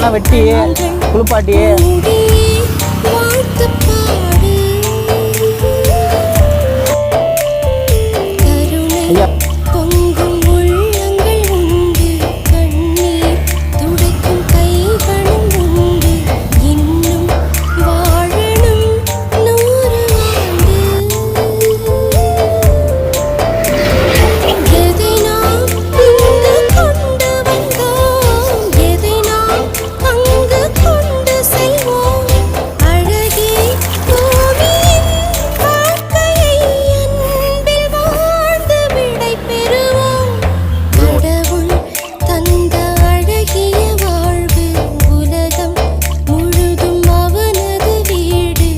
இதெல்லாம் வெட்டி குளிப்பாட்டி. ஐயா.